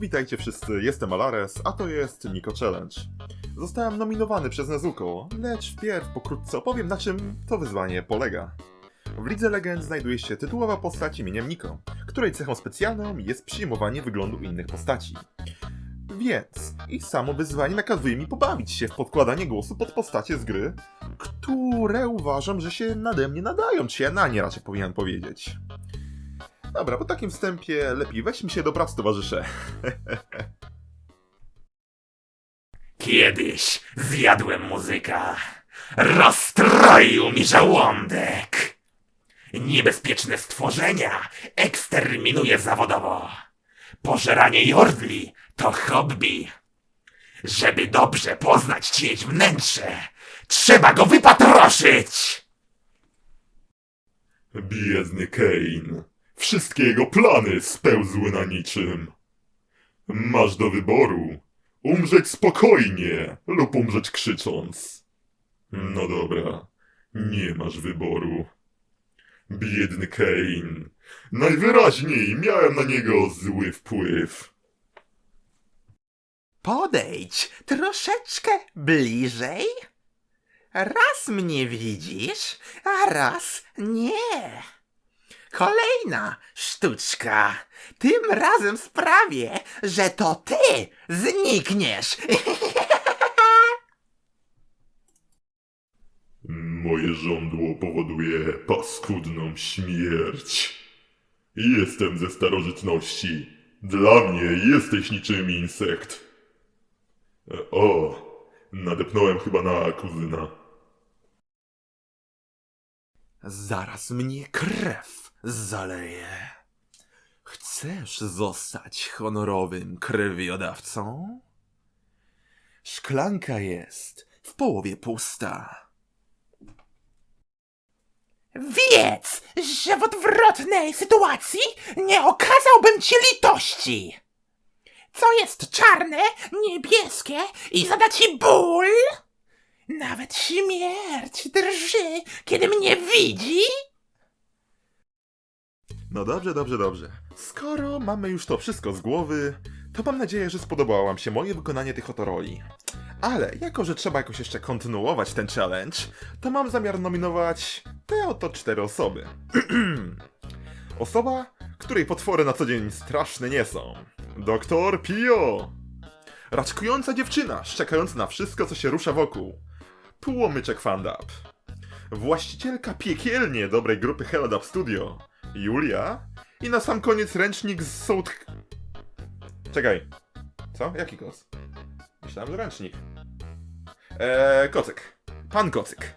Witajcie wszyscy, jestem Alares, a to jest Niko Challenge. Zostałem nominowany przez Nezuko, lecz wpierw pokrótce opowiem na czym to wyzwanie polega. W Lidze Legend znajduje się tytułowa postać imieniem Niko, której cechą specjalną jest przyjmowanie wyglądu innych postaci. Więc i samo wyzwanie nakazuje mi pobawić się w podkładanie głosu pod postacie z gry, które uważam, że się nade mnie nadają, czy ja na nie raczej powinienem powiedzieć. Dobra, po takim wstępie lepiej weźmy się do prac, towarzysze. Kiedyś zjadłem muzyka. Rozstroił mi żołądek. Niebezpieczne stworzenia eksterminuję zawodowo. Pożeranie jordli to hobby. Żeby dobrze poznać czyjeś wnętrze, trzeba go wypatroszyć. Biedny Kane. Wszystkie jego plany spełzły na niczym. Masz do wyboru umrzeć spokojnie lub umrzeć krzycząc. No dobra, nie masz wyboru. Biedny Kane. Najwyraźniej miałem na niego zły wpływ. Podejdź troszeczkę bliżej. Raz mnie widzisz, a raz nie. Kolejna sztuczka. Tym razem sprawię, że to ty znikniesz. Moje żądło powoduje paskudną śmierć. Jestem ze starożytności. Dla mnie jesteś niczym insekt. E, O, nadepnąłem chyba na kuzyna. Zaraz mnie krew zaleje. Chcesz zostać honorowym krwiodawcą? Szklanka jest w połowie pusta. Wiedz, że w odwrotnej sytuacji nie okazałbym ci litości. Co jest czarne, niebieskie i zada ci ból? Nawet śmierć drży, kiedy mnie widzi. No dobrze, dobrze, dobrze. Skoro mamy już to wszystko z głowy, to mam nadzieję, że spodobało wam się moje wykonanie tych oto roli. Ale jako, że trzeba jakoś jeszcze kontynuować ten challenge, to mam zamiar nominować te oto cztery osoby. Osoba, której potwory na co dzień straszne nie są. Doktor Pio. Raczkująca dziewczyna, szczekająca na wszystko, co się rusza wokół. Tłomyczek Fandap. Właścicielka piekielnie dobrej grupy Helldub Studio. Julia. I na sam koniec ręcznik z sołd... Czekaj. Co? Jaki kos? Myślałem, że ręcznik. Eee, kocyk. Pan kocyk.